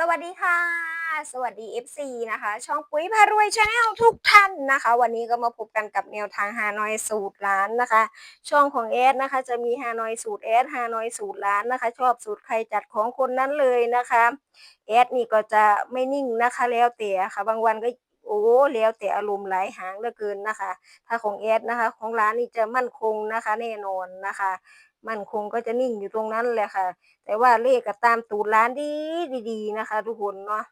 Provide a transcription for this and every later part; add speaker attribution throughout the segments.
Speaker 1: สวัสดีค่ะ สวัสดี FC นะคะ ช่องปุ๋ยพารวยชาแนลทุกท่านนะคะ วันนี้ก็มาพบกันกับแนวทางฮานอยสูตรล้านนะคะ ช่องของเอสนะคะ จะมีฮานอยสูตรเอสฮานอยสูตรล้านนะคะ ชอบสูตรใครจัดของคนนั้นเลยนะคะเอสนี่ก็จะไม่นิ่งนะคะแล้วแต่ค่ะ บางวันก็โอ้แล้วแต่อารมณ์หลายหางเหลือเกินนะคะ ถ้าของเอสนะคะ ของร้านนี่จะมั่นคงนะคะ แน่นอนนะคะ มั่นคงก็จะนิ่งอยู่ตรงนั้นแหละค่ะ แต่ว่าเลขก็ตามตูดร้านดีดีๆนะคะ ทุกคนเนาะ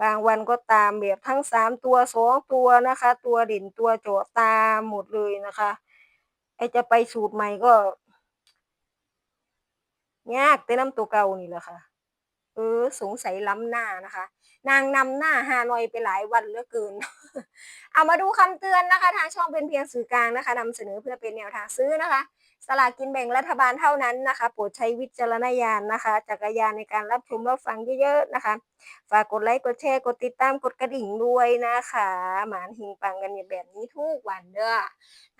Speaker 1: บางวันก็ตามแบบทั้งสามตัวสองตัวนะคะ ตัวเด่นตัวโจทตามหมดเลยนะคะไอจะไปสูตรใหม่ก็ยากแต่น้ำตัวเก่านี่แหละค่ะ เออ สงสัยล้ำหน้านะคะ นางนำหน้าฮานอยไปหลายวันเหลือเกิน เอามาดูคำเตือนนะคะ ทางช่องเป็นเพียงสื่อกลางนะคะนำเสนอเพื่อเป็นแนวทางซื้อนะคะ สลากกินแบ่งรัฐบาลเท่านั้นนะคะ โปรดใช้วิจารณญาณนะคะจักรยานในการรับชมรับฟังเยอะๆนะคะ ฝากกดไลค์กดแชร์กดติดตามกดกระดิ่งด้วยนะคะ หมานหิงปังกันอย่างแบบนี้ทุกวันเด้อ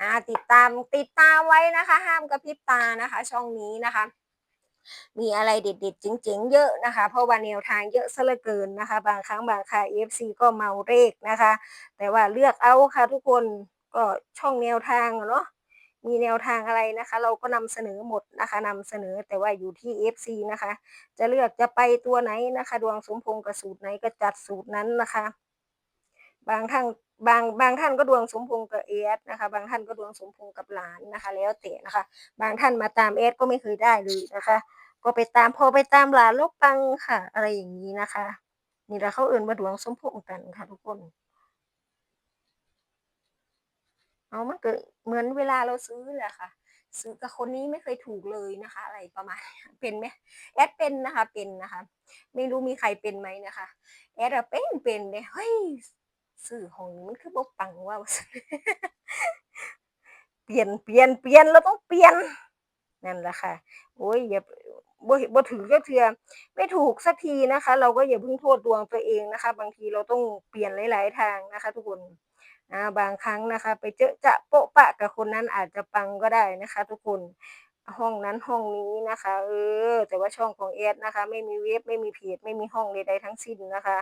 Speaker 1: อ่าติดตามติดตามไว้นะคะ ห้ามกระพริบตานะคะ ช่องนี้นะคะมีอะไรเด็ดๆเจ๋งๆเยอะนะคะ เพราะว่าแนวทางเยอะซะเหลือเกินนะคะ บางครั้งบางครา FC ก็เมาเลขนะคะ แต่ว่าเลือกเอาค่ะทุกคนก็ช่องแนวทางเนาะ มีแนวทางอะไรนะคะ เราก็นำเสนอหมดนะคะนำเสนอแต่ว่าอยู่ที่ FC นะคะ จะเลือกจะไปตัวไหนนะคะ ดวงสมพงษ์กับสูตรไหนก็จัดสูตรนั้นนะคะ บางท่านบางบางท่านก็ดวงสมพงษ์กับเอสนะคะ บางท่านก็ดวงสมพงษ์กับหลานนะคะ แล้วแต่นะคะ บางท่านมาตามเอสก็ไม่เคยได้เลยนะคะ ก็ไปตามพอไปตามหลานลกปังค่ะ อะไรอย่างนี้นะคะ นี่แหละเขาเอื่นมาดวงสมพงษ์กันค่ะทุกคน เอามันเกิดเหมือนเวลาเราซื้อแหละค่ะ ซื้อกับคนนี้ไม่เคยถูกเลยนะคะ อะไรประมาณเป็นไหมแอดเป็นนะคะเป็นนะคะ ไม่รู้มีใครเป็นไหมนะคะแอดเป็นเป็นเลยเฮ้ยซื้อของนี้มันคือบกปังว่าเปลี่ยนเปลี่ยนเปลี่ยนเราต้องเปลี่ยนนั่นแหละค่ะโอ้ยอย่า บ่บ่ถือก็เทือไม่ถูกสักทีนะคะ เราก็อย่าเพิ่งโทษดวงตัวเองนะคะ บางทีเราต้องเปลี่ยนหลาย ๆ ทางนะคะ ทุกคนนะบางครั้งนะคะ ไปเจอจะโปะปะกับคนนั้นอาจจะปังก็ได้นะคะ ทุกคนห้องนั้นห้องนี้นะคะ เออ แต่ว่าช่องของเอสนะคะ ไม่มีเว็บไม่มีเพจไม่มีห้องใดๆทั้งสิ้นนะคะ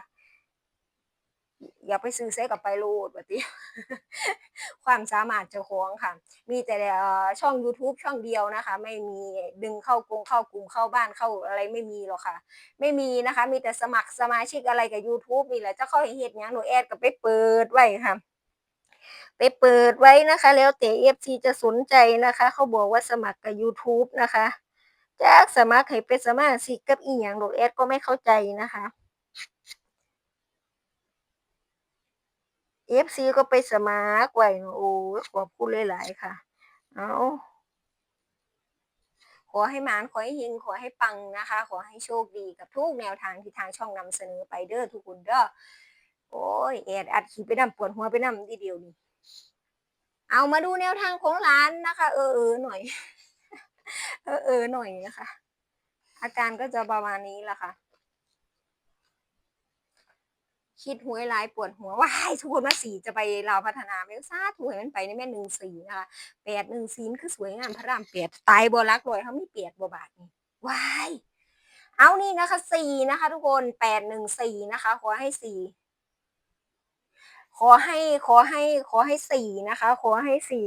Speaker 1: อย่าไปซื้อเซ็กับไปโลดแบบนี้ความสามารถเจ้าของค่ะ มีแต่เอ่อช่อง YouTube ช่องเดียวนะคะ ไม่มีดึงเข้ากรงเข้ากลุ่มเข้าบ้านเข้าอะไรไม่มีหรอกค่ะ ไม่มีนะคะ มีแต่สมัครสมาชิกอะไรกับ YouTube นี่แหละจะเข้าให้เฮ็ดหยังหนูแอดก็ไปเปิดไว้ค่ะ ไปเปิดไว้นะคะ แล้วแต่ FC จะสนใจนะคะ เขาบอกว่าสมัครกับ YouTube นะคะจากสมัครให้เป็นสมาชิกกับอีหยังหนูแอดก็ไม่เข้าใจนะคะ FC ก็ไปสมัครไว้เนาะโอ้ขอบคุณหลายๆค่ะ เอาขอให้หมานขอให้เฮงขอให้ปังนะคะ ขอให้โชคดีกับทุกแนวทางที่ทางช่องนำเสนอไปเด้อทุกคนเด้อโอ้ยแอดอัดขีไปนำปวดหัวไปนำทีเดียวนี่เอามาดูแนวทางของร้านนะคะ เออเออหน่อย เออเออหน่อยนะคะอาการก็จะประมาณนี้แหละค่ะ คิดหวยลายปวดหัวว้ายทุกคนว่าสีจะไปลาวพัฒนาไม่ซาถูกให้มันไปในแม่หนึ่งสีนะคะแปดหนึ่งสีคือสวยงามพระรามแปดตายบรักลอยเขาไม่เปียดบ่บาทนี่ว้ายเอานี่นะคะสี่นะคะ ทุกคนแปดหนึ่งสี่นะคะ ขอให้สี่ขอให้ขอให้ขอให้สี่นะคะ ขอให้สี่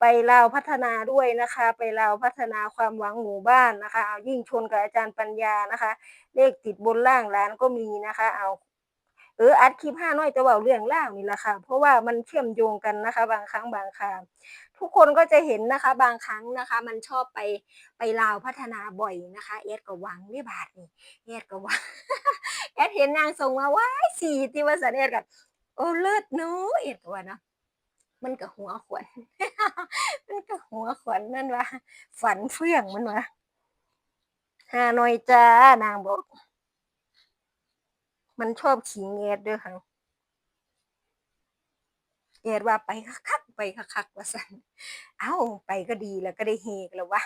Speaker 1: ไปลาวพัฒนาด้วยนะคะ ไปลาวพัฒนาความหวังหมู่บ้านนะคะ เอายิ่งชนกับอาจารย์ปัญญานะคะ เลขติดบนล่างร้านก็มีนะคะ เอา เอออัดคลิปห้าน้อยจะเบาเรื่องล่างนี่แหละค่ะ เพราะว่ามันเชื่อมโยงกันนะคะ บางครั้งบางคราทุกคนก็จะเห็นนะคะบางครั้งนะคะ มันชอบไปไปลาวพัฒนาบ่อยนะคะ เอสก็หวังนี่บาทนี่เอสก็หวังเอสเห็นนางส่งมาว้ายสี่ที่ว่าสันเอสกับโอ้เลิศเนาะเอสก็ว่าเนาะมันก็หัวขวัญมันก็หัวขวัญนั่นวะฝันเฟื่องมันวะฮานอยจ้านางบอก มันชอบขิงเอดด้วยค่ะเอดว่าไปคักๆไปคักๆว่าสันเอ้าไปก็ดีแล้วก็ได้เฮกแล้ววะ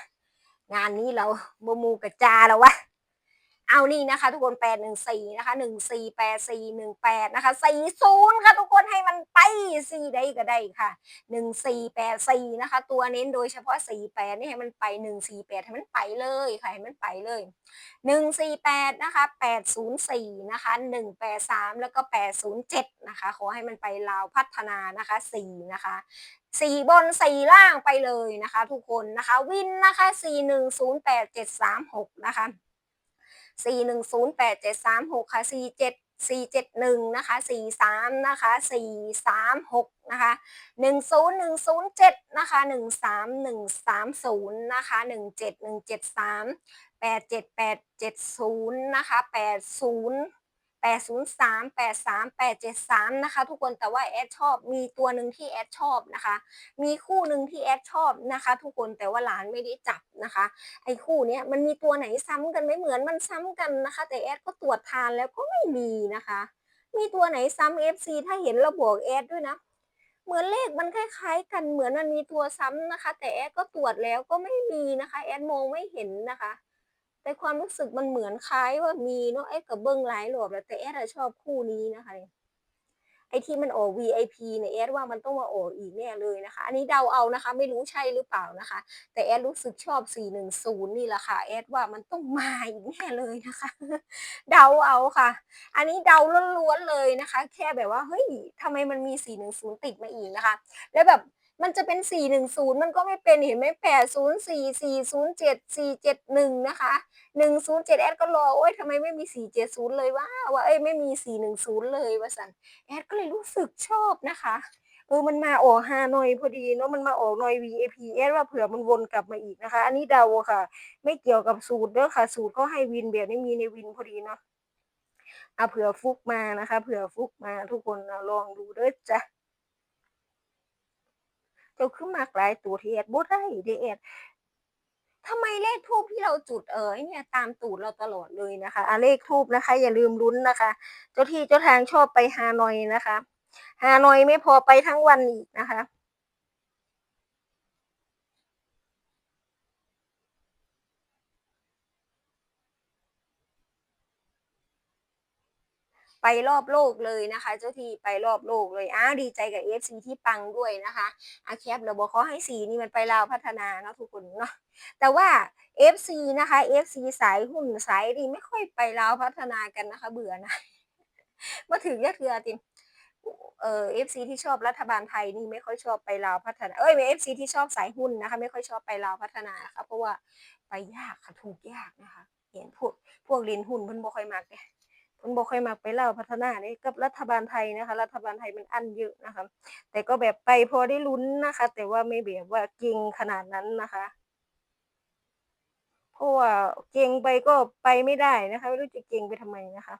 Speaker 1: งานนี้เราบมูกระจาแล้ววะ เอานี่นะคะ ทุกคนแปดหนึ่งสี่นะคะหนึ่งสี่แปดสี่หนึ่งแปดนะคะสี่ศูนย์ค่ะ ทุกคนให้มันไปสี่ได้ก็ได้ค่ะหนึ่งสี่แปดสี่นะคะ ตัวเน้นโดยเฉพาะสี่แปดนี่ให้มันไปหนึ่งสี่แปดให้มันไปเลยค่ะให้มันไปเลยหนึ่งสี่แปดนะคะแปดศูนย์สี่นะคะหนึ่งแปดสามแล้วก็แปดศูนย์เจ็ดนะคะ ขอให้มันไปลาวพัฒนานะคะสี่นะคะสี่บนสี่ล่างไปเลยนะคะ ทุกคนนะคะ วินนะคะสี่หนึ่งศูนย์แปดเจ็ดสามหกนะคะ สี่หนึ่งศูนย์แปดเจ็ดสามหกค่ะสี่เจ็ดสี่เจ็ดหนึ่งนะคะสี่สามนะคะสี่สามหกนะคะหนึ่งศูนย์หนึ่งศูนย์เจ็ดนะคะหนึ่งสามหนึ่งสามศูนย์นะคะหนึ่งเจ็ดหนึ่งเจ็ดสามแปดเจ็ดแปดเจ็ดศูนย์นะคะแปดศูนย์แปดศูนะคะ ทุกคนแต่ว่าแอดชอบมีตัวหนึ่งที่แอดชอบนะคะ มีคู่หนึ่งที่แอดชอบนะคะ ทุกคนแต่ว่าหลานไม่ได้จับนะคะ ไอ้คู่เนี้ยมันมีตัวไหนซ้ำกันไหม่เหมือนมันซ้ำกันนะคะ แต่แอดก็ตรวจทานแล้วก็ไม่มีนะคะ มีตัวไหนซ้ำ FC ถ้าเห็นเราบอกแอดด้วยนะเหมือนเลขมันคล้ายๆ กันเหมือนมันมีตัวซ้ำนะคะ แต่แอดก็ตรวจแล้วก็ไม่มีนะคะ แอดมองไม่เห็นนะคะ แต่ความรู้สึกมันเหมือนคล้ายว่ามีเนาะแอดกับเบิ้งหลายรอบแล้วแต่แอดอะชอบคู่นี้นะคะไอ้ที่มันออก VIP เนี่ยแอดว่ามันต้องมาออกอีกแน่เลยนะคะ อันนี้เดาเอานะคะ ไม่รู้ใช่หรือเปล่านะคะ แต่แอดรู้สึกชอบ 410 นี่แหละค่ะแอดว่ามันต้องมาอีกแน่เลยนะคะ เดาเอาค่ะ อันนี้เดาล้วนๆเลยนะคะ แค่แบบว่าเฮ้ยทำไมมันมี 410 ติดมาอีกนะคะ แล้วแบบ มันจะเป็น 410 มันก็ไม่เป็นเห็นไหม804 407 471นะคะ107แอดก็รอโอ๊ยทำไมไม่มี470เลยว่าว่าเอ้ยไม่มี410เลยว่าสันแอดก็เลยรู้สึกชอบนะคะเออมันมาออกฮานอยพอดีเนาะมันมาออกนอย VIP แอดว่าเผื่อมันวนกลับมาอีกนะคะ อันนี้เดาค่ะ ไม่เกี่ยวกับสูตรเด้อค่ะ สูตรเขาให้วินแบบนี้มีในวินพอดีเนาะเอาเผื่อฟุกมานะคะ เผื่อฟุกมาทุกคนลองดูเด้อจ้ะ จ้าขึ้นมากหลายตัวที่แอดบ่ได้เดเอดทำไมเลขทูบที่เราจุดเอ๋ยเนี่ยตามตูดเราตลอดเลยนะคะอะเลขทูบนะคะ อย่าลืมลุ้นนะคะ เจ้าที่เจ้าทางชอบไปฮานอยนะคะฮานอยไม่พอไปทั้งวันอีกนะคะ ไปรอบโลกเลยนะคะ เจ้าทีไปรอบโลกเลยอ้าดีใจกับ FC ที่ปังด้วยนะคะอาแคปเราบอกขอให้สีนี่มันไปลาวพัฒนาเนาะทุกคนเนาะแต่ว่า FC นะคะ FC สายหุ้นสายดีไม่ค่อยไปลาวพัฒนากันนะคะ เบื่อนะมาถึงยะเทือติมเออ FC ที่ชอบรัฐบาลไทยนี่ไม่ค่อยชอบไปลาวพัฒนาเอ้ยเป็น FC ที่ชอบสายหุ้นนะคะ ไม่ค่อยชอบไปลาวพัฒนาค่ะเพราะว่าไปยากค่ะถูกยากนะคะเห็นพวกพวกเรียนหุ้นเพิ่นบ่ค่อยมักเนี่ย เพิ่นบ่ค่อยมักไปเล่าพัฒนานี่กับรัฐบาลไทยนะคะ รัฐบาลไทยมันอันเยอะนะคะ แต่ก็แบบไปพอได้ลุ้นนะคะ แต่ว่าไม่แบบว่าเก่งขนาดนั้นนะคะเพราะว่าเก่งไปก็ไปไม่ได้นะคะไม่รู้จะเก่งไปทำไมนะคะ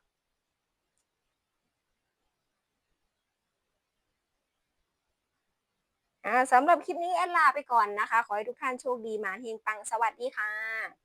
Speaker 1: อ่าสำหรับคลิปนี้แอดลาไปก่อนนะคะ ขอให้ทุกท่านโชคดีหมาเฮงปังสวัสดีค่ะ